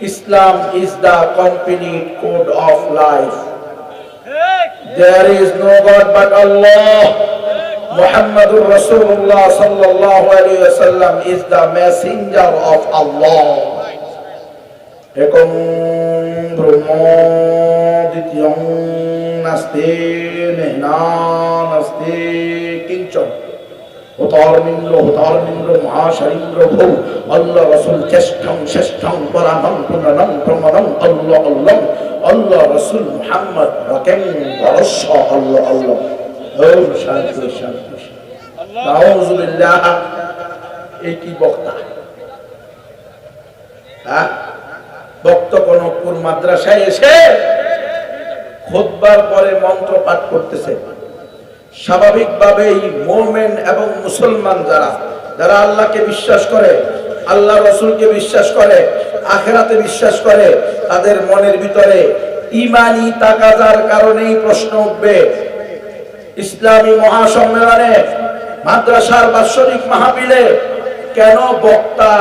Islam is the complete code of life. There is no God but Allah. Muhammadur Rasulullah sallallahu alayhi wa sallam is the messenger of Allah. Naste Kincham হতারমিন্দ্র হতারমিন্দ্র মহাশরীন্দ্র ভৌ আল্লাহ রসুল চেষ্টাং শ্রেষ্ঠং পরাণং পুনরং প্রমণং আল্লাহ আল্লাহ আল্লাহ রসুল মুহাম্মদ রকেন বরস্য আল্লাহ আল্লাহ ওম শান্তি শান্তি নাউজুবিল্লাহ এই কি বক্তা? হ্যাঁ? ভক্ত কনকপুর মাদ্রাসায় এসে খোদবার পরে মন্ত্র পাঠ করতেছে। স্বাভাবিকভাবেই মোমেন এবং মুসলমান যারা যারা আল্লাহকে বিশ্বাস করে আল্লাহ রসুলকে বিশ্বাস করে, আখেরাতে বিশ্বাস করে, তাদের মনের ভিতরে ইমানি তাকাজার কারণেই প্রশ্ন উঠবে। ইসলামী মহাসম্মেলনে মাদ্রাসার বাৎসরিক মাহফিলে কেন বক্তা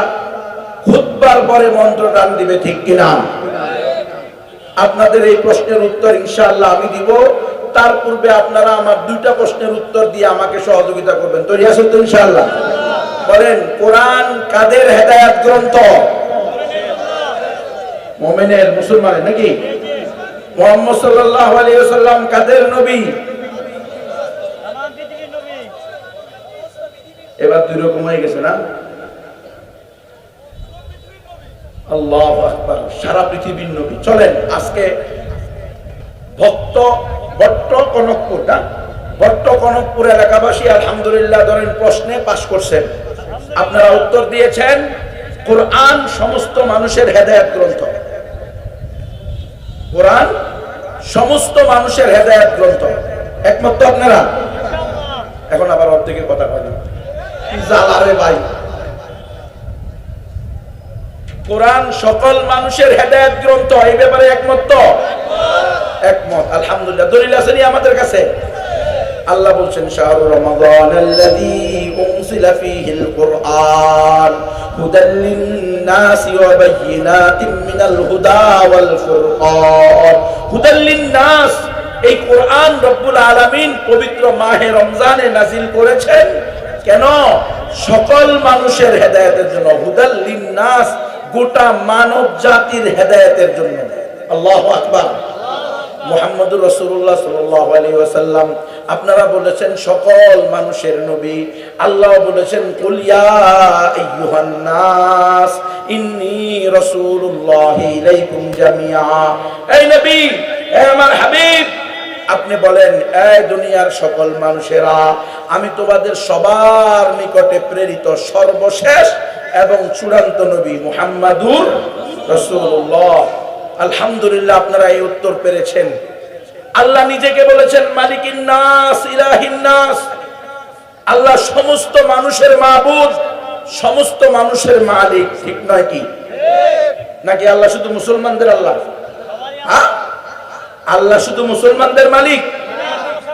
খুতবার পরে মন্ত্র টান দিবে ঠিক কিনা? আপনাদের এই প্রশ্নের উত্তর ইনশাআল্লাহ আমি দিব। তার পূর্বে আপনারা আমার দুইটা প্রশ্নের উত্তর দিয়ে আমাকে সহযোগিতা করবেন। তো রিয়াসুল তো ইনশাআল্লাহ? বলেন, কোরআন কাদের হেদায়াত গ্রন্থ? মোমেনের মুসলমানের নাকি? মোহাম্মদ ওয়াসাল্লাম কাদের নবী? এবার দুই রকম হয়ে গেছে না? আল্লাহ আকবার, সারা পৃথিবীর নবী। চলেন, আজকে ভক্ত ভট্ট কনকপুর, না? ভট্ট কনকপুর এলাকাবাসী আলহামদুলিল্লাহ ধরেন প্রশ্নে পাশ করছেন। আপনারা উত্তর দিয়েছেন, কোরআন সমস্ত মানুষের হেদায়াত গ্রন্থ। কোরআন সমস্ত মানুষের হেদায়াত গ্রন্থ। একমত তো আপনারা? এখন আবার অর্ধেকের কথা বলি ভাই। কোরআন সকল মানুষের হেদায়ত গ্রন্থ, এই ব্যাপারে একমত? একমত। আলহামদুলিল্লাহ। দলিল আছে আমাদের কাছে? আল্লাহ বলছেন, শাহরু রমাদান আল্লাযী কুরআন হুদাল লিন-নাসি ওয়া বায়িনাতিন মিনাল হুদা ওয়াল ফুরকান হুদাল লিন-নাস এই কোরআন রব্বুল আলামিন পবিত্র মাহে রমজানে নাজিল করেছেন। কেন? সকল মানুষের হেদায়েতের জন্য। হুদাল লিন-নাস গোটা মানব জাতির হেদায়েতের জন্য। আল্লাহু আকবার। মোহাম্মদুর রসুল্লাহ সাল্লাহ আলী ওয়াসাল্লাম আপনারা বলেছেন সকল মানুষের নবী। আল্লাহ বলেছেন আপনি বলেন এই দুনিয়ার সকল মানুষেরা, আমি তোমাদের সবার নিকটে প্রেরিত সর্বশেষ এবং চূড়ান্ত নবী মুহাম্মাদুর রসুল্লাহ আলহামদুলিল্লাহ, আপনারা এই উত্তর পেরেছেন। আল্লাহ নিজেকে বলেছেন মালিকিন নাস ইলাহিন নাস আল্লাহ সমস্ত মানুষের মাহবুদ সমস্ত মানুষের মালিক, ঠিক নয় কি? নাকি আল্লাহ শুধু মুসলমানদের আল্লাহ? হ্যাঁ? আল্লাহ শুধু মুসলমানদের মালিক?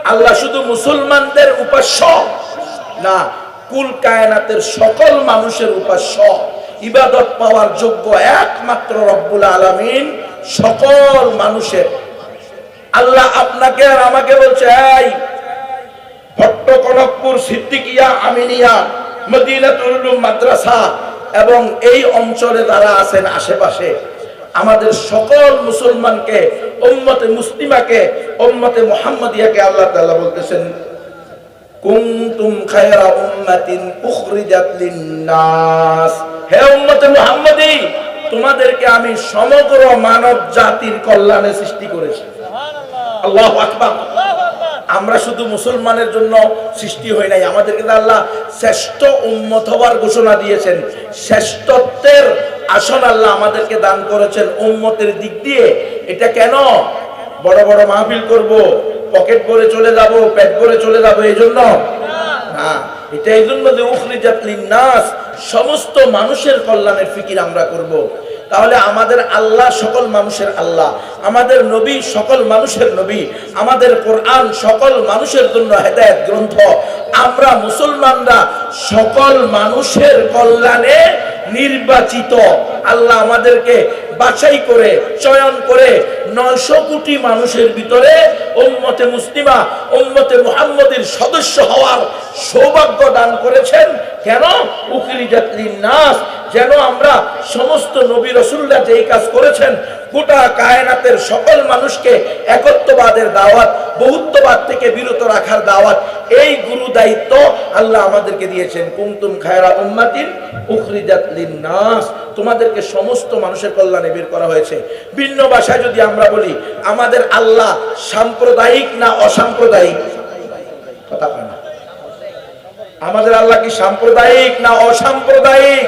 আল্লাহ শুধু মুসলমানদের উপাস্য? না, কুল কায়নাতের সকল মানুষের উপাস্য। ইবাদত পাওয়ার যোগ্য একমাত্র রব্বুল আলামিন সকল মানুষের আল্লাহ আপনাকে আর আমাকে বলছে, এই, ভট্ট কনকপুর সিদ্দিকিয়া আমিনিয়া মদিনাতুল মাদ্রাসা এবং এই অঞ্চলে যারা আছেন আশেপাশে, আমাদের সকল মুসলমানকে, উম্মতে মুসলিমাকে, উম্মতে মুহাম্মাদিয়াকে আল্লাহ তাআলা বলতেছেন, কুনতুম খায়রা উম্মাতিন উখরিজাত লিন-নাস। হে উম্মতে মুহাম্মাদি, তোমাদেরকে আমি সমগ্র মানব জাতির কল্যাণে সৃষ্টি করেছি। আল্লাহু আকবার। আমরা শুধু মুসলমানের জন্য সৃষ্টি হই নাই। আমাদেরকে আল্লাহ শ্রেষ্ঠ উম্মত হওয়ার ঘোষণা দিয়েছেন। শ্রেষ্ঠত্বের আসন আল্লাহ আমাদেরকে দান করেছেন উম্মতের দিক দিয়ে। এটা কেন? বড় বড় মাহফিল করব, পকেট করে চলে যাব, পেট করে চলে যাব এই জন্য না। এটা এই জন্য যে নাস সমস্ত মানুষের কল্যাণের ফিকির আমরা করব। তাহলে আমাদের আল্লাহ সকল মানুষের আল্লাহ, আমাদের নবী সকল মানুষের নবী, আমাদের কোরআন সকল মানুষের জন্য হেদায়ত গ্রন্থ আমরা মুসলমানরা সকল মানুষের কল্যাণে নির্বাচিত আল্লাহ আমাদেরকে বাছাই করে, চয়ন করে নয়শো কোটি মানুষের ভিতরে উম্মতে মুসলিমা, উম্মতে মুহাম্মদের সদস্য হওয়ার সৌভাগ্য দান করেছেন। কেন? উকিলি জাতির নাস যেন আমরা সমস্ত নবী রসুল্লাহ যেই কাজ করেছেন, গোটা কায়নাতের সকল মানুষকে একত্ববাদের দাওয়াত, বহুত্ববাদ থেকে বিরত রাখার দাওয়াত, এই গুরু দায়িত্ব আল্লাহ আমাদেরকে দিয়েছেন। কুমতুম খায়রা উম্মাতিন উখরিজাত লিন-নাস। তোমাদেরকে সমস্ত মানুষের কল্যাণে বের করা হয়েছে। ভিন্ন ভাষায় যদি আমরা বলি, আমাদের আল্লাহ সাম্প্রদায়িক না অসাম্প্রদায়িক? কথা না। আমাদের আল্লাহ কি সাম্প্রদায়িক না অসাম্প্রদায়িক?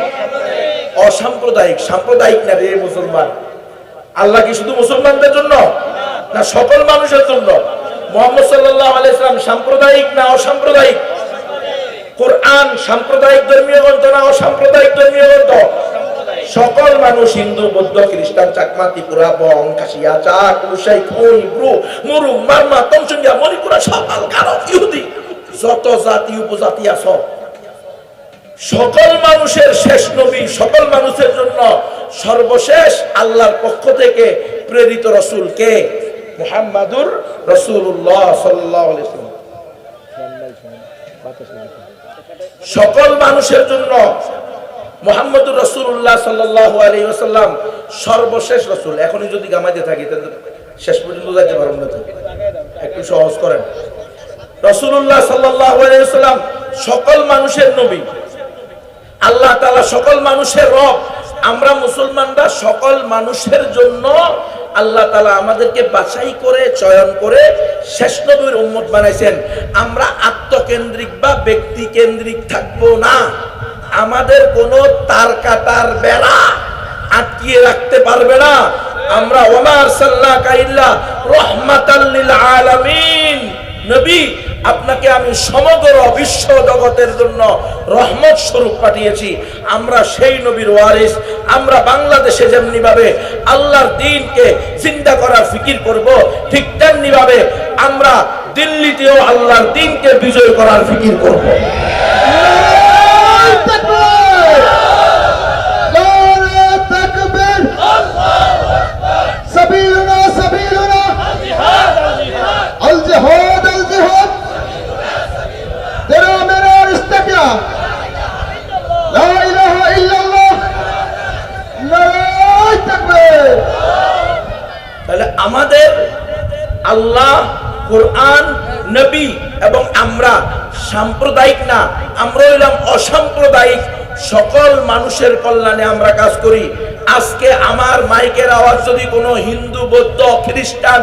অসাম্প্রদায়িক, সাম্প্রদায়িক না রে মুসলমান? আল্লাহ কি শুধু মুসলমানদের জন্য? না সকল মানুষের জন্য? মোহাম্মদ আলাইসালাম সাম্প্রদায়িক না অসাম্প্রদায়িক? কোরআন সাম্প্রদায়িক ধর্মীয় গ্রন্থ না অসাম্প্রদায়িক ধর্মীয় গ্রন্থ? সকল মানুষ হিন্দু, বৌদ্ধ, খ্রিস্টান, চাকমা, ত্রিপুরা, বং, কাশিয়া, চাক কুসাই খই ব্রু মুরু মারমা তমসুঙ্গিয়া মণিপুরা সকাল কারক ইহুদি। যত জাতি উপজাতি আছ, সকল মানুষের শেষ নবী, সকল মানুষের জন্য সর্বশেষ আল্লাহর পক্ষ থেকে প্রেরিত রসুল কে? মুহাম্মাদুর রসুল্লাহ সাল্লাহ সকল মানুষের জন্য মোহাম্মদুর রসুল্লাহ সাল্লাহ আলী সর্বশেষ রসুল। এখনই যদি গামাইতে থাকি, তাহলে শেষ পর্যন্ত যাইতে পারবেন না একটু সহজ করেন। রসুল্লাহ সাল্লাহ আলাইসাল্লাম সকল মানুষের নবী। আল্লাহ তালা সকল মানুষের রব। আমরা মুসলমানরা সকল মানুষের জন্য আল্লাহ তালা আমাদেরকে বাছাই করে, চয়ন করে শেষ নবীর উম্মত বানাইছেন। আমরা আত্মকেন্দ্রিক বা ব্যক্তি কেন্দ্রিক থাকব না। আমাদের কোনো তার কাটার বেড়া আটকিয়ে রাখতে পারবে না। আমরা ওমার সাল্লাহ কাইল্লা রহমাতাল্লিল আলামিন। নবী আপনাকে আমি সমগ্র বিশ্ব জগতের জন্য রহমত স্বরূপ পাঠিয়েছি। আমরা সেই নবীর ওয়ারিস, আমরা বাংলাদেশে যেমনিভাবে আল্লাহর দিনকে চিন্তা করার ফিকির করব, ঠিক তেমনিভাবে আমরা দিল্লিতেও আল্লাহর দিনকে বিজয় করার ফিকির করব। Oh! আল্লাহ, কোরআন, নবী এবং আমরা সাম্প্রদায়িক না, আমরা হইলাম অসাম্প্রদায়িক। সকল মানুষের কল্যাণে আমরা কাজ করি। আজকে আমার মাইকের আওয়াজ যদি কোনো হিন্দু, বৌদ্ধ, খ্রিস্টান,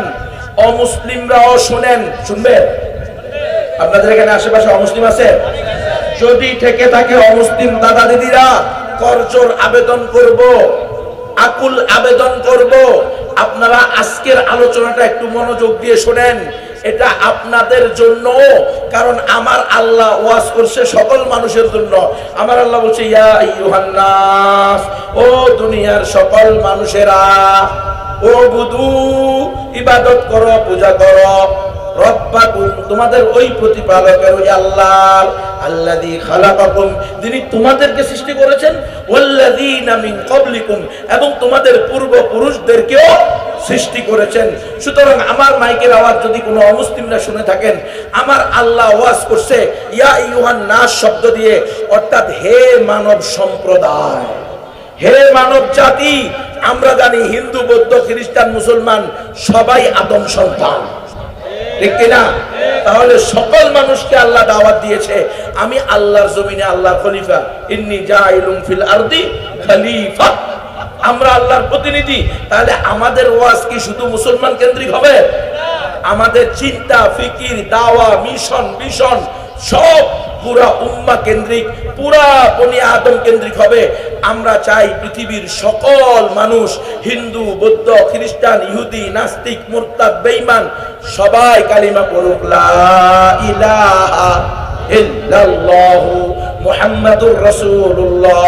অমুসলিমরাও শুনেন, শুনবেন? আপনাদের এখানে আশেপাশে অমুসলিম আছে? যদি থেকে থাকে অমুসলিম দাদা দিদিরা, করজোর আবেদন করব, আকুল আবেদন করব আপনারা আজকের আলোচনাটা একটু মনোযোগ দিয়ে শোনেন। এটা আপনাদের জন্য কারণ আমার আল্লাহ ওয়াজ করছে সকল মানুষের জন্য। আমার আল্লাহ বলছে, ইয়া ইউহান্নাস ও দুনিয়ার সকল মানুষেরা ও বুধু ইবাদত করো, পূজা করো। রব্বাকুম, তোমাদের ওই প্রতিপালকের ওই আল্লাহ আল্লাযী খালাকাকুম, যিনি তোমাদেরকে সৃষ্টি করেছেন, ওয়াল্লাযীনা মিন ক্বাবলিকুম, এবং তোমাদের পূর্বপুরুষদেরকেও সৃষ্টি করেছেন। সুতরাং আমার মাইকের আওয়াজ যদি কোনো অমুসলিমরা শুনে থাকেন, আমার আল্লাহ ওয়াজ করছে, ইয়া ইউহান নাস শব্দ দিয়ে, অর্থাৎ হে মানব সম্প্রদায়, হে মানব জাতি, আমরা জানি হিন্দু, বৌদ্ধ, খ্রিস্টান, মুসলমান, সবাই আদম সন্তান। ঠিক কিনা? তাহলে সকল মানুষকে আল্লাহ দাওয়াত দিয়েছে। আমি আল্লাহর জমিনে আল্লাহর খলিফা। ইন্নি ফিল আরদি খলিফা। আমরা আল্লাহর প্রতিনিধি। তাহলে আমাদের ওয়াজ কি শুধু মুসলমান কেন্দ্রিক হবে? আমাদের চিন্তা, ফিকির, দাওয়া, মিশন মিশন সব পুরা উম্মা কেন্দ্রিক, পুরা বনি আদম কেন্দ্রিক হবে। আমরা চাই পৃথিবীর সকল মানুষ, হিন্দু, বৌদ্ধ, খ্রিস্টান, ইহুদি, নাস্তিক, মুরতাদ, বেঈমান, সবাই কালিমা পড়ুক, লা ইলাহা মুহাম্মাদুর রাসূলুল্লাহ।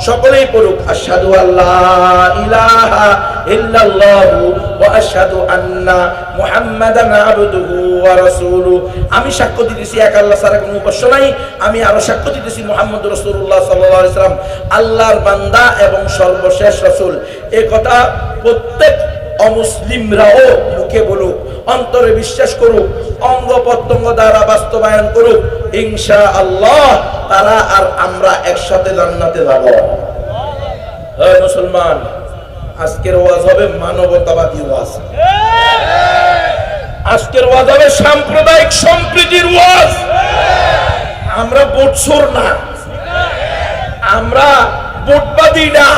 সকলেই পড়ুক, আশহাদু আল্লাহ ইলাহা ইল্লাল্লাহু ওয়া আশহাদু আন্না মুহাম্মাদান আবদুহু ওয়া রাসূলুহু। আমি সাক্ষ্য দিতেছি এক আল্লাহ ছাড়া কোনো উপাস্য নাই। আমি আরও সাক্ষ্য দিতেছি মুহাম্মদ রাসূলুল্লাহ সাল্লাল্লাহু আলাইহি সাল্লাম আল্লাহর বান্দা এবং সর্বশেষ রাসূল। এই কথা প্রত্যেক অমুসলিমরাও মুখে বলুক, অন্তরে বিশ্বাস করুক, অঙ্গ প্রত্যঙ্গ দ্বারা বাস্তবায়ন করুক ইনশা আল্লাহ তারা আর আমরা একসাথে জান্নাতে যাব। মুসলমান, আজকের ওয়াজ হবে মানবতাবাদী ওয়াজ। আজকের ওয়াজ হবে সাম্প্রদায়িক সম্প্রীতির ওয়াজ। আমরা বোটসোর না। আমরা বোটবাদী না।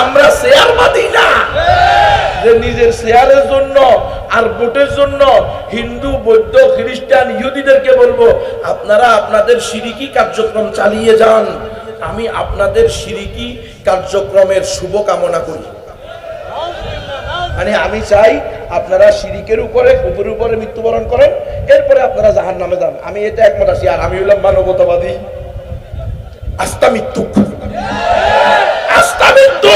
আমরা শেয়ারবাদী যে নিজের শেয়ারের জন্য আর ভোটের জন্য হিন্দু, বৌদ্ধ, খ্রিস্টান, ইহুদিদেরকে বলব, আপনারা আপনাদের সিরিকি কার্যক্রম চালিয়ে যান। আমি আপনাদের সিরিকি কার্যক্রমের শুভ কামনা করি। মানে আমি চাই আপনারা শিরিকের উপরে কুপুরের উপরে মৃত্যুবরণ করেন, এরপরে আপনারা জাহান নামে যান। আমি এটা একমত আছি, আর আমি হলাম মানবতাবাদী। আস্থা মৃত্যু আস্থা মৃত্যু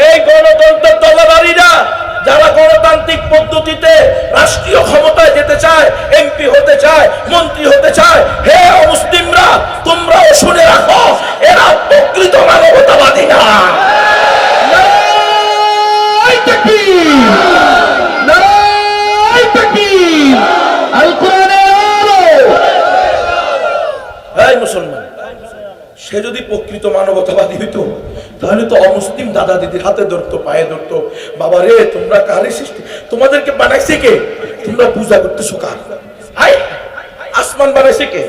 এই গণতন্ত্রের তলাবারীরা যারা গণতান্ত্রিক পদ্ধতিতে রাষ্ট্রীয় ক্ষমতায় যেতে চায় এমপি হতে চায় মন্ত্রী হতে চায় হে মুসলিমরা তোমরাও শুনে রাখো এরা প্রকৃত মানবতাবাদী না। মুসলমান সে যদি প্রকৃত মানবতাবাদী হইতো তাহলে তো অমুসলিম দাদা দিদির হাতে ধরতো, পায়ে ধরতো। বাবা রে, তোমরা কারে সৃষ্টি? তোমাদেরকে বানাইছে কে? তোমরা পূজা করতেছো কার? হাই আসমান বানাইছে কে?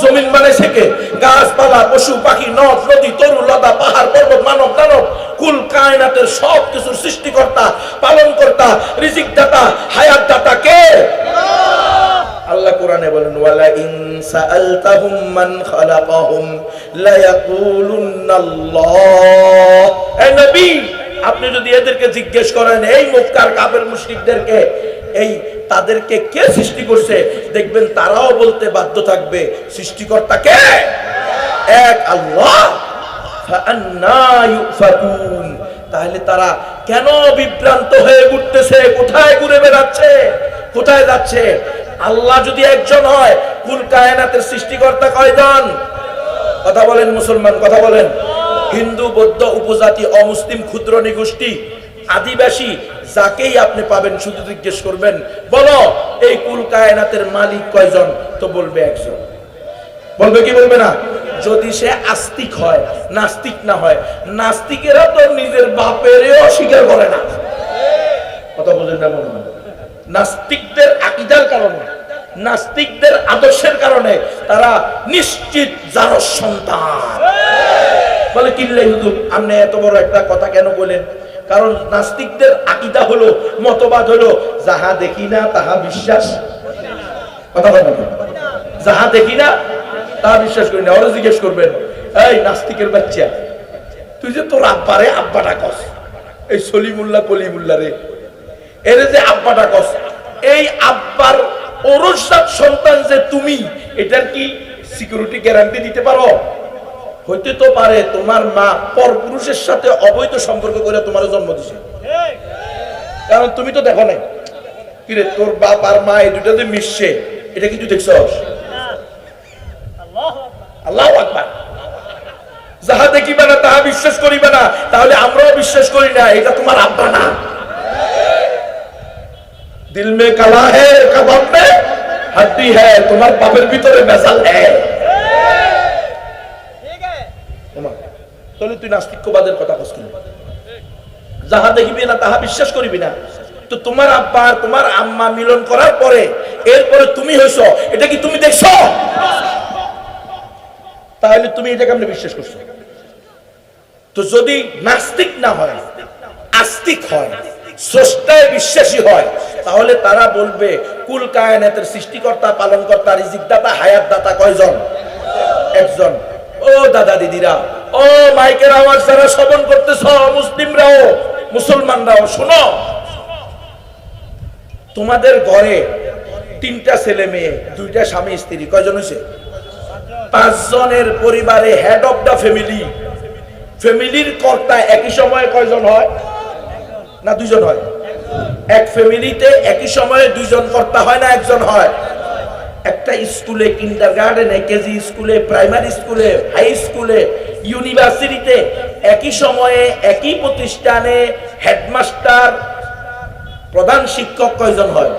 জমিন বানাইছে কে? গাছপালা, পশু, পাখি, নদ, নদী, তরু, লতা, পাহাড়, পর্বত, মানব, দানব, কুল, কায়নাতের সব কিছুর সৃষ্টিকর্তা পালন কর্তা রিজিক দাতা হায়াত দাতা কে? আল্লাহ কোরআনে বলেন ওয়ালা ইন সাআলতাহুম মান খালাকাহুম। আপনি যদি এদেরকে জিজ্ঞেস করেন, এই মুক্তার কাফের মুশরিকদেরকে, এই তাদেরকে কে সৃষ্টি করছে? দেখবেন তারাও বলতে বাধ্য থাকবে, সৃষ্টিকর্তা কে? এক, আল্লাহ? তাহলে তারা কেন বিভ্রান্ত হয়ে ঘুরতেছে কোথায় ঘুরে বেড়াচ্ছে? কোথায় যাচ্ছে? আল্লাহ যদি একজন হয়, কুল কায়নাতের সৃষ্টিকর্তা কয়জন? কথা বলেন মুসলমান, কথা বলেন। হিন্দু, বৌদ্ধ, উপজাতি, অমুসলিম, ক্ষুদ্র, নিগোষ্ঠী, আদিবাসী, যাকেই আপনি পাবেন শুধু জিজ্ঞেস করবেন, বলো, এই কুল কায়নাতের মালিক কয়জন? তো বলবে একজন। বলবে কি বলবে না? যদি সে আস্তিক হয়, নাস্তিক না হয়, নাস্তিকেরা তো নিজের বাপেরও অস্বীকার করে না। কথা বলেন না হয় নাস্তিকদের আকিদার কারণে। নাস্তিকদের আদর্শের কারণে তারা নিশ্চিত যার সন্তান। বলে কিনলে হুজুর, আপনি এত বড় একটা কথা কেন বলেন? কারণ নাস্তিকদের আকিদা হলো, মতবাদ হলো, যাহা দেখি না, তাহা বিশ্বাস। কথা বলেন। যাহা দেখি না তা বিশ্বাস করি না। ওরা জিজ্ঞেস করবেন, এই নাস্তিকের বাচ্চা, তুই যে তোর আব্বারে আব্বাটা কস, এই সলিমুল্লাহ কলিমুল্লাহ রে, এর যে আব্বাটা কস, এই আব্বার সন্তান যে তুমি, এটার কি সিকিউরিটি গ্যারান্টি দিতে পারো? হইতে তো পারে তোমার মা পরপুরুষের সাথে অবৈধ সম্পর্ক করে তোমার জন্ম দিছে। কারণ তুমি তো দেখো নাই। কিরে, তোর বাপ আর মা এই দুটাতে মিশছে, এটা কি তুই দেখছস? আল্লাহ আকবার। যাহা দেখিবে না, তাহা বিশ্বাস করিবে না। তাহলে আমরাও বিশ্বাস করি না, এটা তোমার আব্বা না। দিল মে কালা হে কাবাব মে? হাড্ডি হ্যাঁ তোমার বাপের ভিতরে হ্যাঁ তোমার তাহলে তুই নাস্তিক্যবাদের কথা কস? যাহা দেখিবি না, তাহা বিশ্বাস করিবি না। তো তোমার আব্বা আর তোমার আম্মা মিলন করার পরে, এরপরে তুমি হইছো, এটা কি তুমি দেখছ? তাহলে তুমি এটা কেমনে বিশ্বাস করছ? তো যদি নাস্তিক না হয়, আস্তিক হয় স্রষ্টায় বিশ্বাসী হয়। তাহলে তারা বলবে, কুল কায়নাতের সৃষ্টিকর্তা, পালনকর্তা হায়াত দাতা কয়জন? একজন। ও দাদা দিদিরা, ও মাইকের আওয়াজ যারা শ্রবণ করতেছ মুসলিমরাও, মুসলমানরাও, শোনো। তোমাদের ঘরে তিনটা ছেলে মেয়ে, দুইটা স্বামী, স্ত্রী, কয়জন হয়েছে? পাঁচজনের পরিবারে হেড অফ দা ফ্যামিলি ফ্যামিলির কর্তা একই সময়ে কয়জন হয়? না দুজন হয়? এক ফ্যামিলিতে একই সময়ে দুইজন কর্তা হয় না, একজন হয়? একটা স্কুলে কিন্ডার গার্ডেনে কেজি স্কুলে, প্রাইমারি স্কুলে, হাই স্কুলে, ইউনিভার্সিটিতে একই সময়ে একই প্রতিষ্ঠানে হেডমাস্টার, প্রধান শিক্ষক কয়জন হয়?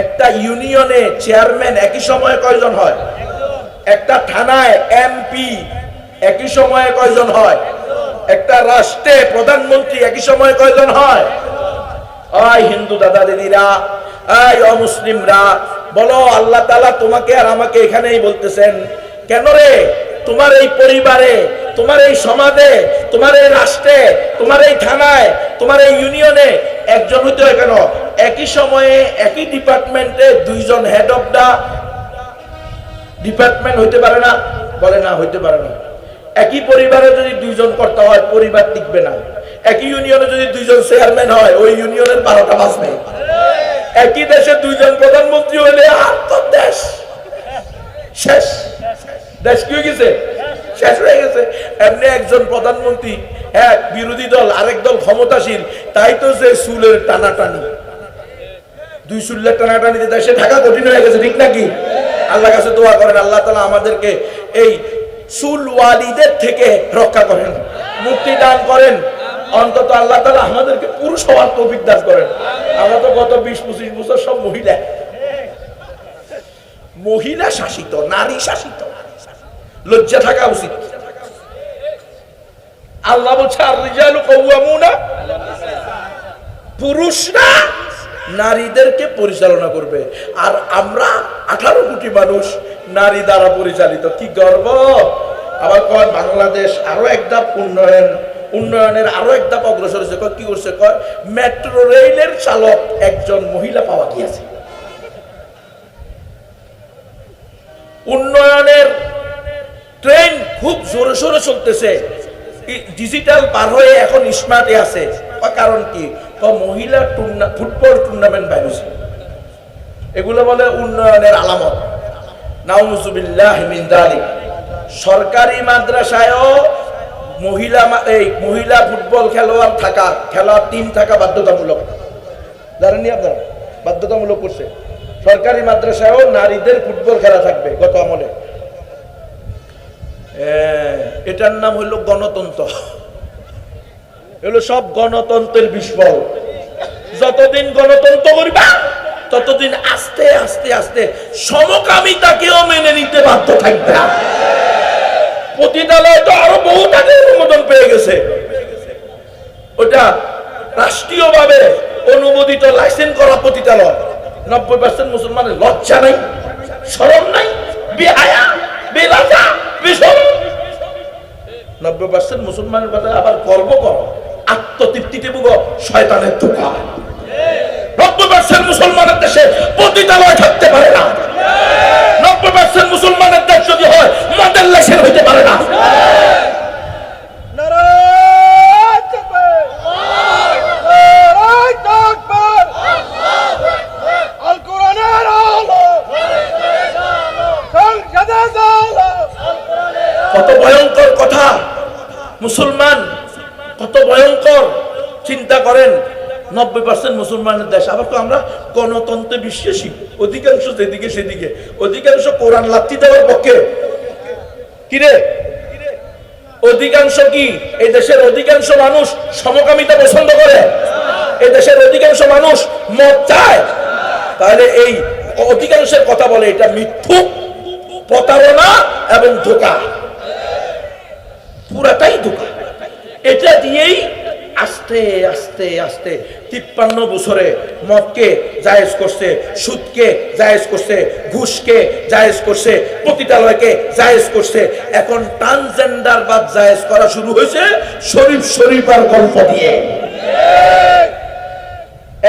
একটা ইউনিয়নে চেয়ারম্যান একই সময়ে কয়জন হয়? একটা থানায় এমপি একই সময়ে কয়জন হয়? একটা রাষ্ট্রে প্রধানমন্ত্রী একই সময়ে কয়জন হয়? আয় হিন্দু দাদা দিদিরা, আয় অমুসলিমরা, বলো আল্লাহ তালা তোমাকে আর আমাকে এখানেই বলতেছেন, কেন রে? তোমার এই পরিবারে, তোমার এই সমাজে, তোমার এই রাষ্ট্রে, তোমার এই থানায়, তোমার এই ইউনিয়নে একজন হইতে হয় কেন? একই সময়ে একই ডিপার্টমেন্টে দুইজন হেড অফ দা ডিপার্টমেন্ট হইতে পারে না, বলে না, হইতে পারে না। একই পরিবারে যদি দুইজন কর্তা হয়, পরিবার টিকবে না। একই ইউনিয়নে যদি দুইজন চেয়ারম্যান হয়, ওই ইউনিয়নের বারোটা নেই একই দেশে দুইজন প্রধানমন্ত্রী হইলে আর তো দেশ শেষ। দেশ কি গেছে? শেষ হয়ে গেছে। এমনি একজন প্রধানমন্ত্রী এক বিরোধী দল, আরেক দল ক্ষমতাশীল, তাই তো যে চুলের টানাটানি। দুই চুলের টানাটানিতে দেশে থাকা কঠিন হয়ে গেছে, ঠিক নাকি? আল্লাহ কাছে দোয়া করেন, আল্লাহ তালা আমাদেরকে এই চুলওয়ালিদের থেকে রক্ষা করেন। মুক্তি দান করেন। অন্তত আল্লাহ তালা আমাদেরকে পুরুষ হওয়ার তৌফিক দান করেন। আমরা তো গত বিশ, পঁচিশ বছর সব মহিলা। মহিলা শাসিত, নারী শাসিত। লজ্জা থাকা উচিত। আল্লাহ রিজালু পুরুষরা নারীদেরকে পরিচালনা করবে। আর আমরা আঠারো কোটি মানুষ নারী দ্বারা পরিচালিত। কি গর্ব? আবার কয়, বাংলাদেশ আরও এক ধাপ উন্নয়ন, উন্নয়নের আরও এক ধাপ অগ্রসর হয়েছে। কয়, কি করছে? কয়, মেট্রো রেলের চালক একজন মহিলা পাওয়া গিয়েছে। উন্নয়নের ট্রেন খুব জোরে সোরে চলতেছে। ডিজিটাল পার হয়ে এখন স্মার্টে আছে। কারণ কি? মহিলা টুর্না ফুটবল টুর্নামেন্ট বাইরেছে এগুলো বলে উন্নয়নের আলামত। সরকারি মাদ্রাসায়ও মহিলা এই মহিলা ফুটবল খেলোয়াড় থাকা টিম থাকা বাধ্যতামূলক। আপনারা? বাধ্যতামূলক করছে। সরকারি মাদ্রাসায়ও নারীদের ফুটবল খেলা থাকবে গত আমলে। এটার নাম হলো গণতন্ত্র। এগুলো সব গণতন্ত্রের বিস্ফল যতদিন গণতন্ত্র করবা ততদিন আস্তে আস্তে আস্তে সমকামিতাকেও মেনে নিতে বাধ্য থাকবে। পতিতালয় তো আরও বহু তাদের অনুমোদন পেয়ে গেছে। ওটা রাষ্ট্রীয়ভাবে অনুমোদিত, লাইসেন্স করা পতিতালয় নব্বই পার্সেন্ট মুসলমানের লজ্জা নাই, শরম নাই, বেহায়া, বেলাজা, বেশরম। নব্বই পার্সেন্ট মুসলমানের কথা আবার গর্ব কর, আত্মতৃপ্তিতে ভুগ, শয়তানের দোকান নব্বই মুসলমানের দেশে পতিতালয় থাকতে পারে না। নব্বই মুসলমানের দেশ যদি হয়, মাদের লেশের হইতে পারে না নারায় তাকবীর নারায় তাকবীর আল কোরআনের আলো সংসদের আলো কত ভয়ঙ্কর কথা মুসলমান কত ভয়ঙ্কর চিন্তা করেন নব্বই পার্সেন্ট মুসলমানের দেশ। আবার তো আমরা গণতন্ত্রে বিশ্বাসী। অধিকাংশ যেদিকে সেদিকে। অধিকাংশ কোরআন লাত্তি দেওয়ার পক্ষে। কিরে? অধিকাংশ কি? এই দেশের অধিকাংশ মানুষ সমকামিতা পছন্দ করে। এই দেশের অধিকাংশ মানুষ মত চায়। তাহলে এই অধিকাংশের কথা বলে এটা মিথ্যু প্রতারণা এবং ধোকা। পুরাটাই ধোকা। এটা দিয়েই আস্তে আস্তে আস্তে তিপ্পান্ন বছরে মদকে জায়েজ করছে, সুদকে জায়েজ করছে, ঘুষকে জায়েজ করছে, পতিতালয়কে জায়েজ করছে। এখন ট্রান্সজেন্ডার বাদ জায়েজ করা শুরু হয়েছে শরীফ শরীফার গল্প দিয়ে।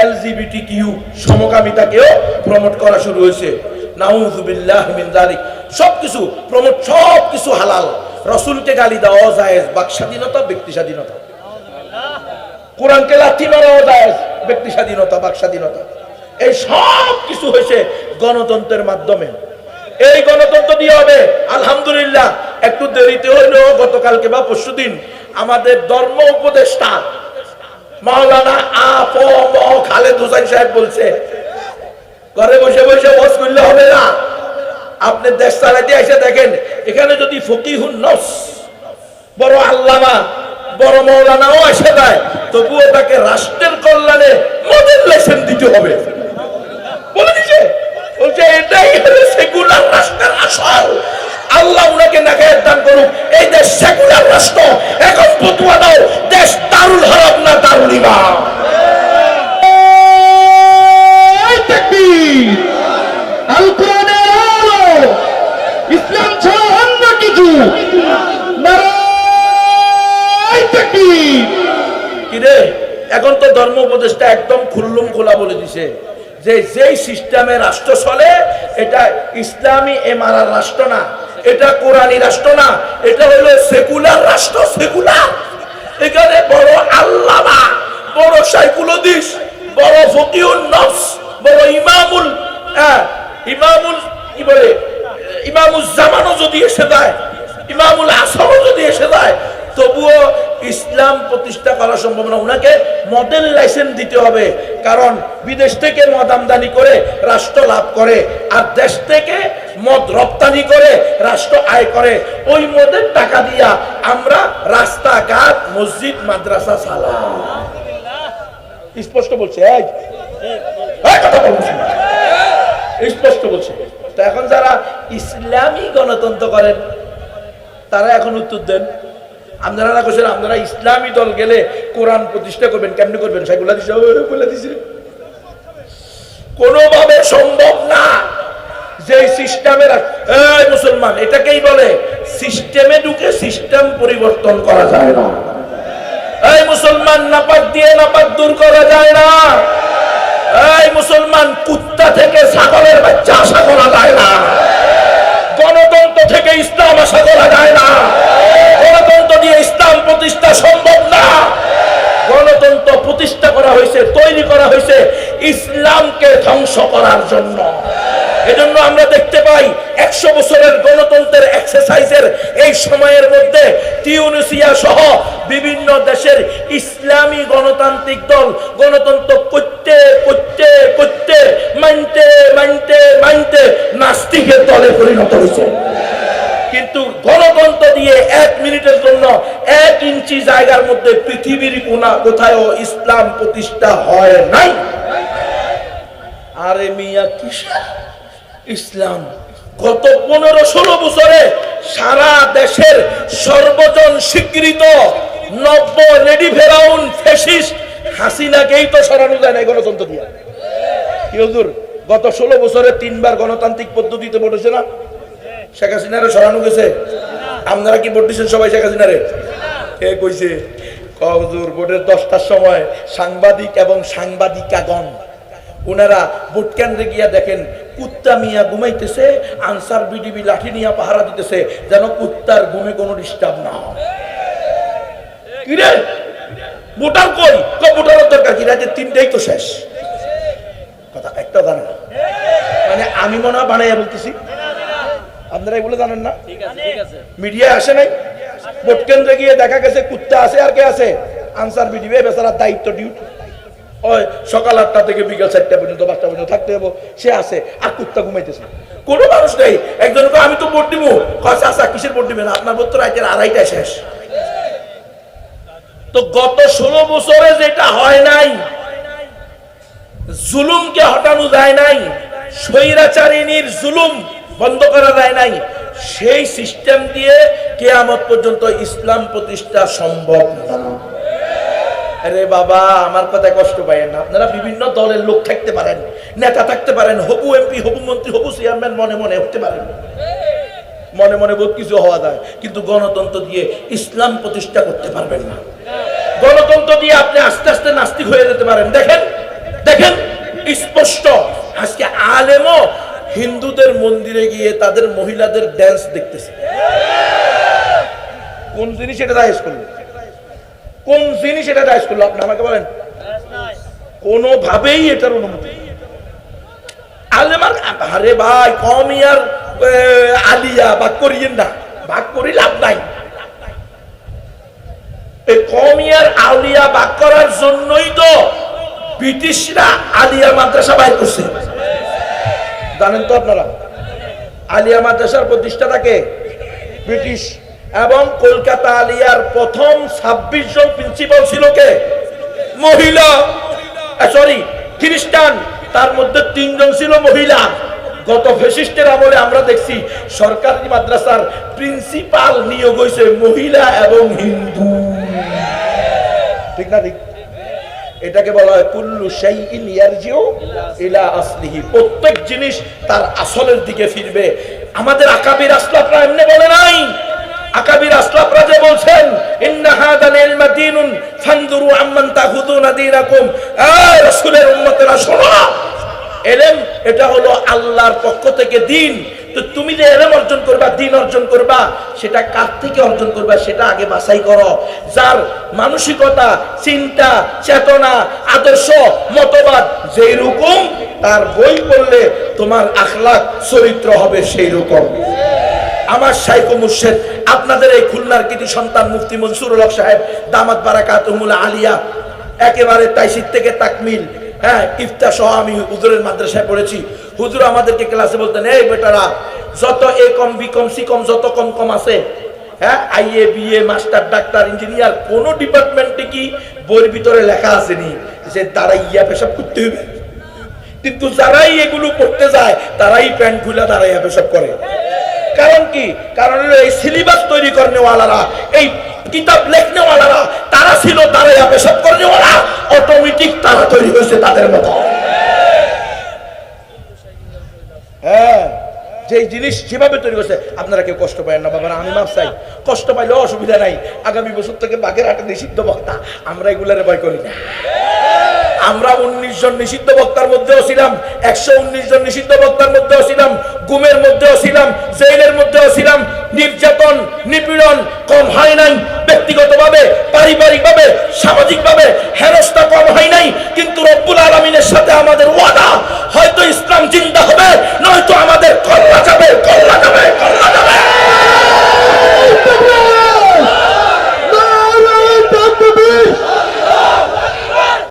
এলজিবিটি কিউ সমকামিতাকেও প্রমোট করা শুরু হয়েছে। নাউজুবিল্লাহ মিন সবকিছু প্রমোট সবকিছু হালাল। রসুলকে গালি দেওয়া জায়েজ। বাক স্বাধীনতা ব্যক্তি স্বাধীনতা কোরআনকে লাথি মারাও জায়েজ ব্যক্তি স্বাধীনতা, বাক স্বাধীনতা। এই সব কিছু হয়েছে গণতন্ত্রের মাধ্যমে। এই গণতন্ত্র দিয়ে হবে, আলহামদুলিল্লাহ, একটু দেরিতে হইলেও গতকালকে বা পরশুদিন আমাদের ধর্ম উপদেষ্টা মাওলানা আ প ম খালেদ হোসেন সাহেব বলছে, ঘরে বসে বসে বস করলে হবে না। আপনি দেশ চালাইতে এসে দেখেন, এখানে যদি ফকিহুন বড় আল্লামা বড় মৌলানাও এসে দেয় তবুও তাকে রাষ্ট্রের কল্যাণে মডেল লাইসেন্স দিতে হবে। বলে দিছে, বলছে, এটাই সেকুলার রাষ্ট্রের আসল। আল্লাহ উনাকে নাকায়েত দান করুক, এই দেশ সেকুলার রাষ্ট্র। এখন ফতুয়া দাও, দেশ দারুল না দারুল ইমাম। আলো ইসলাম ছাড়া অন্য কিছু নারায় তাকবীর কিরে এখন তো ধর্ম উপদেশটা একদম খুল্লুম খোলা বলে দিছে। যে যেই সিস্টেমে রাষ্ট্র চলে এটা ইসলামী এমারার রাষ্ট্র না এটা কোরআনী রাষ্ট্র না এটা হলো সেকুলার রাষ্ট্র সেকুলার। এখানে বড় আল্লামা বড় সাইকুলদিস বড় ফকিউল নফস বড় ইমামুল হ্যাঁ, ইমামুল কি বলে ইমামুল জামানও যদি এসে দেয় ইমামুল আসামও যদি এসে যায় তবুও ইসলাম প্রতিষ্ঠা করা সম্ভব না ওনাকে মডেল লাইসেন্স দিতে হবে। কারণ বিদেশ থেকে মদ আমদানি করে রাষ্ট্র লাভ করে, আর দেশ থেকে মদ রপ্তানি করে রাষ্ট্র আয় করে। ওই মদের টাকা দিয়া আমরা রাস্তাঘাট, মসজিদ, মাদ্রাসা সালাম স্পষ্ট বলছি স্পষ্ট বলছে। তো এখন যারা ইসলামী গণতন্ত্র করেন, তারা এখন উত্তর দেন। আপনারা না কোশ্চেন আপনারা ইসলামী দল গেলে কোরআন প্রতিষ্ঠা করবেন, কেমনি করবেন? সেগুলা দিছে দিছে কোনোভাবে সম্ভব না যে সিস্টেমের এই মুসলমান, এটাকেই বলে সিস্টেমে ঢুকে সিস্টেম পরিবর্তন করা যায় না। এই মুসলমান নাপাক দিয়ে নাপাক দূর করা যায় না। এই মুসলমান কুত্তা থেকে ছাগলের বাচ্চা আশা করা যায় না। গণতন্ত্র থেকে ইসলাম আশা করা যায় না। গণতন্ত্র দিয়ে ইসলাম প্রতিষ্ঠা সম্ভব না। গণতন্ত্র প্রতিষ্ঠা করা হয়েছে, তৈরি করা হয়েছে ইসলামকে ধ্বংস করার জন্য। এজন্য আমরা দেখতে পাই, একশো বছরের গণতন্ত্রের এক্সারসাইজের এই সময়ের মধ্যে টিউনিসিয়া সহ বিভিন্ন দেশের ইসলামী গণতান্ত্রিক দল, গণতন্ত্র করতে করতে করতে, মানতে মানতে মানতে নাস্তিকের দলে পরিণত হয়েছে। কিন্তু গণতন্ত্র দিয়ে এক মিনিটের জন্য এক ইঞ্চি জায়গার মধ্যে পৃথিবীর কোনা কোথাও ইসলাম প্রতিষ্ঠা হয় নাই। আরে মিয়া কিসা ইসলাম? গত পনেরো ষোলো বছরে সারা দেশের সর্বজন স্বীকৃত নব্য রেডি ফেরাউন ফেসিস্ট হাসিনাকেই তো সরানো যায় না গণতন্ত্র দিয়ে। কি হুজুর? গত ষোলো বছরে তিনবার গণতান্ত্রিক পদ্ধতিতে ভোট হয়েছে না? শেখ হাসিনারে সরানো গেছে। আপনারা কি ভোট দিচ্ছেন সবাই শেখ হাসিনারে? কে কইছে? কজুর ভোটের দশটার সময় সাংবাদিক এবং সাংবাদিকাগণ ওনারা ভোট কেন্দ্রে গিয়া দেখেন কুত্তা মিয়া ঘুমাইতেছে আনসার বিডিবি লাঠি নিয়ে পাহারা দিতেছে যেন কুত্তার ঘুমে কোনো ডিস্টার্ব না হয়। কিরে? ভোটার কই? ভোটারের দরকার কি? রাতে তিনটেই তো শেষ। কথা একটা জানে না। মানে আমি মনে হয় বানাইয়া বলতেছি। আপনারা এগুলো জানেন না? মিডিয়া আসে নাই। ভোট কেন্দ্রে গিয়ে দেখা গেছে কুত্তা আছে আর কে আছে। আনসার বিডিবে বেচারার দায়িত্ব ডিউটি ওই সকাল আটটা থেকে বিকাল চারটা পর্যন্ত, পাঁচটা পর্যন্ত থাকতে হব সে আছে, আর কুত্তা ঘুমাইতেছে কোনো মানুষ নেই। একজন আমি তো ভোট দিব। কয় আসা কিসের ভোট দিবেন? আপনার ভোট তো রাইতের আড়াইটায় শেষ। তো গত ষোলো বছরে যেটা হয় নাই, জুলুমকে হটানো যায় নাই স্বৈরাচারিনীর জুলুম বন্ধ করা যায় নাই। সেই সিস্টেম দিয়ে কেয়ামত পর্যন্ত ইসলাম প্রতিষ্ঠা সম্ভব না। আরে বাবা, আমার কথা কষ্ট পাইয়েন না। আপনারা বিভিন্ন দলের লোক থাকতে পারেন, নেতা থাকতে পারেন, হবু এমপি হবু মন্ত্রী, হবু চেয়ারম্যান মনে মনে হতে পারেন। মনে মনে বহুত কিছু হওয়া যায়, কিন্তু গণতন্ত্র দিয়ে ইসলাম প্রতিষ্ঠা করতে পারবেন না। গণতন্ত্র দিয়ে আপনি আস্তে আস্তে নাস্তিক হয়ে যেতে পারেন। দেখেন দেখেন, স্পষ্ট। আজকে আলেমও হিন্দুদের মন্দিরে গিয়ে তাদের মহিলাদের ড্যান্স দেখতেছে। কোন জিনিস এটা দায়েশ করল? কোন জিনিস এটা দায়েশ করল আপনি আমাকে বলেন। কোনোভাবেই এটার অনুমতি আরে ভাই, কম ইয়ার আলিয়া, ভাগ করিয়েন না। ভাগ করি লাভ নাই। এই কমিয়ার আউলিয়া বাক করার জন্যই তো ব্রিটিশরা আলিয়া মাদ্রাসা বাইর করছে। জানেন তো আপনারা? আলিয়া মাদ্রাসার প্রতিষ্ঠাতাকে ব্রিটিশ। এবং কলকাতা আলিয়ার প্রথম ছাব্বিশ জন প্রিন্সিপাল ছিল কে? মহিলা। সরি খ্রিস্টান। তার মধ্যে তিনজন ছিল মহিলা। গত ফেসিস্টের আমলে আমরা দেখছি সরকারি মাদ্রাসার প্রিন্সিপাল নিয়োগ হয়েছে মহিলা এবং হিন্দু। ঠিক না, ঠিক? এটাকে বলা হয়, কুল্লু সেই ইয়ারজিউ ইলা আসলিহি। প্রত্যেক জিনিস তার আসলের দিকে ফিরবে। আমাদের আকাবির আসলাফরা এমনি বলে নাই। আকাবির আসলাফরা যে বলছেন এটা হলো আল্লাহর পক্ষ থেকে দিন। তো তুমি যে এলেম অর্জন করবা, দিন অর্জন করবা, সেটা কার থেকে অর্জন করবা, সেটা আগে বাছাই করো। যার মানসিকতা, চিন্তা, চেতনা, আদর্শ, মতবাদ যেই রকম তার বই পড়লে তোমার আখলাক চরিত্র হবে সেই রকম আমার শাইখ মুর্শেদ, আপনাদের এই খুলনার কৃতি সন্তান মুফতি মনসুরুল হক সাহেব, দামাত বারাকাতুমুল আলিয়া, একেবারে তাইসির থেকে তাকমিল। হ্যাঁ ইফতা সহ আমি হুজুরের মাদ্রাসায় পড়েছি। হুজুর আমাদেরকে ক্লাসে বলতেন, এই বেটারা, যত এ কম, বি কম, সি কম, যত কম কম আছে হ্যাঁ IA, BA, master, doctor, engineer, কোন ডিপার্টমেন্টে কি বইয়ের ভিতরে লেখা আসেনি যে তারা ইয়া পেশাব করতে হবে? কিন্তু যারাই এগুলো করতে যায়, তারাই প্যান্ট খুলে দাঁড়াইয়া পেশাব করে। কারণ কি? কারণ এই সিলেবাস তৈরি করনেওয়ালারা, এই কিতাব লেখনেওয়ালারা, তারা ছিল দাঁড়াইয়া পেশাব করনেওয়ালা অটোমেটিক তারা তৈরি হয়েছে তাদের মতো। হ্যাঁ যে জিনিস যেভাবে তৈরি করছে আপনারা কেউ কষ্ট পায় না বাবারা, আমি মাপ চাই। কষ্ট পাইলেও অসুবিধা নাই। আগামী বছর থেকে বাঘের হাটে নিষিদ্ধ বক্তা, আমরা এগুলার ভয় করি না। আমরা উনিশ জন নিষিদ্ধ বক্তার মধ্যেও ছিলাম, একশো উনিশ জন নিষিদ্ধ বক্তার মধ্যেও ছিলাম, গুমের মধ্যেও ছিলাম জেলের মধ্যেও ছিলাম, নির্যাতন, নিপীড়ন কম হয় নাই, ব্যক্তিগতভাবে, পারিবারিকভাবে, সামাজিকভাবে হেনস্থা কম হয় নাই, কিন্তু রব্বুল আলমিনের সাথে আমাদের ওয়াদা, হয়তো ইসলাম চিন্তা হবে, নয়তো আমাদের কল্লা যাবে কল্লা যাবে কল্লা যাবে।